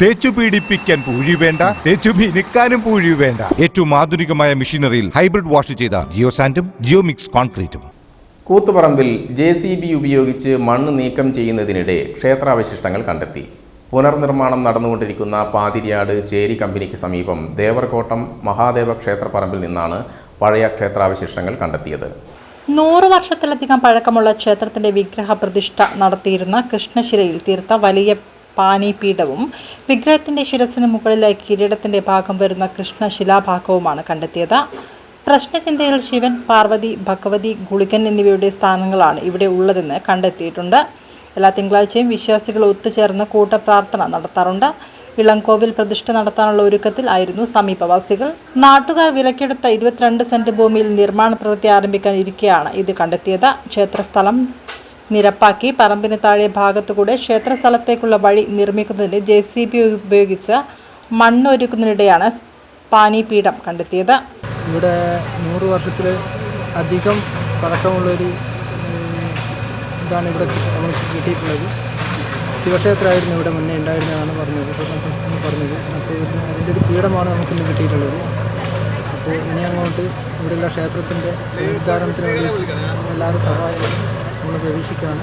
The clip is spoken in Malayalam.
തേച്ചു പീഡിപ്പിക്കാൻ പൂഴി വേണ്ട തേച്ചു മിനുക്കാനും പൂഴി വേണ്ട. ഏറ്റവും ആധുനികമായ മെഷീനറിയിൽ ഹൈബ്രിഡ് വാഷ് ചെയ്ത ജിയോ സാൻഡും ജിയോ മിക്സ് കോൺക്രീറ്റും. കൂത്തുപറമ്പിൽ ജെ സി ബി ഉപയോഗിച്ച് മണ്ണ് നീക്കം ചെയ്യുന്നതിനിടെ ക്ഷേത്രാവശിഷ്ടങ്ങൾ കണ്ടെത്തി. പുനർനിർമ്മാണം നടന്നുകൊണ്ടിരിക്കുന്ന പാതിരിയാട് ചേരി കമ്പനിക്ക് സമീപം ദേവർകോട്ടം മഹാദേവ ക്ഷേത്രപ്പറമ്പിൽ നിന്നാണ് പഴയ ക്ഷേത്രാവശിഷ്ടങ്ങൾ കണ്ടെത്തിയത്. നൂറ് വർഷത്തിലധികം പഴക്കമുള്ള ക്ഷേത്രത്തിന്റെ വിഗ്രഹ പ്രതിഷ്ഠ നടത്തിയിരുന്ന കൃഷ്ണശിലയിൽ തീർത്ത വലിയ പാനീപീഠവും വിഗ്രഹത്തിന്റെ ശിരസിന് മുകളിലെ കിരീടത്തിന്റെ ഭാഗം വരുന്ന കൃഷ്ണശിലാഭാഗവുമാണ് കണ്ടെത്തിയത്. പ്രശ്നചിന്തയിൽ ശിവൻ പാർവതി ഭഗവതി ഗുളികൻ എന്നിവയുടെ സ്ഥാനങ്ങളാണ് ഇവിടെ ഉള്ളതെന്ന് കണ്ടെത്തിയിട്ടുണ്ട്. എല്ലാ തിങ്കളാഴ്ചയും വിശ്വാസികൾ ഒത്തുചേർന്ന് കൂട്ടപ്രാർത്ഥന നടത്താറുണ്ട്. ഇളങ്കോവിൽ പ്രതിഷ്ഠ നടത്താനുള്ള ഒരുക്കത്തിൽ ആയിരുന്നു സമീപവാസികൾ. നാട്ടുകാർ വിലക്കെടുത്ത ഇരുപത്തിരണ്ട് സെന്റ് ഭൂമിയിൽ നിർമ്മാണ പ്രവൃത്തി ആരംഭിക്കാൻ ഇരിക്കെയാണ് ഇത് കണ്ടെത്തിയത്. ക്ഷേത്രസ്ഥലം നിരപ്പാക്കി. പറമ്പിന് താഴെ ഭാഗത്തുകൂടെ ക്ഷേത്രസ്ഥലത്തേക്കുള്ള വഴി നിർമ്മിക്കുന്നതിന് ജെ സി ബി ഉപയോഗിച്ച് മണ്ണൊരുക്കുന്നതിനിടെയാണ് പാനിപീഠം കണ്ടെത്തിയത്. ഇവിടെ നൂറ് വർഷത്തിൽ അധികം പഴക്കമുള്ളൊരു ഇതാണ് ഇവിടെ നമുക്ക് കിട്ടിയിട്ടുള്ളത്. ശിവക്ഷേത്രമായിരുന്നു ഇവിടെ മുന്നേ ഉണ്ടായിരുന്നതാണ് പറഞ്ഞത്. പറഞ്ഞത്. അപ്പോൾ അതിന്റെ ഒരു പീഠമാണ് നമുക്കിന്ന് കിട്ടിയിട്ടുള്ളത്. അപ്പോൾ ഇനി അങ്ങോട്ട് ഇവിടെയുള്ള ക്ഷേത്രത്തിന്റെ ഉദ്ഘാടനത്തിന് വേണ്ടി എല്ലാവരും സഹായം നമ്മൾ പ്രതീക്ഷിക്കുകയാണ്.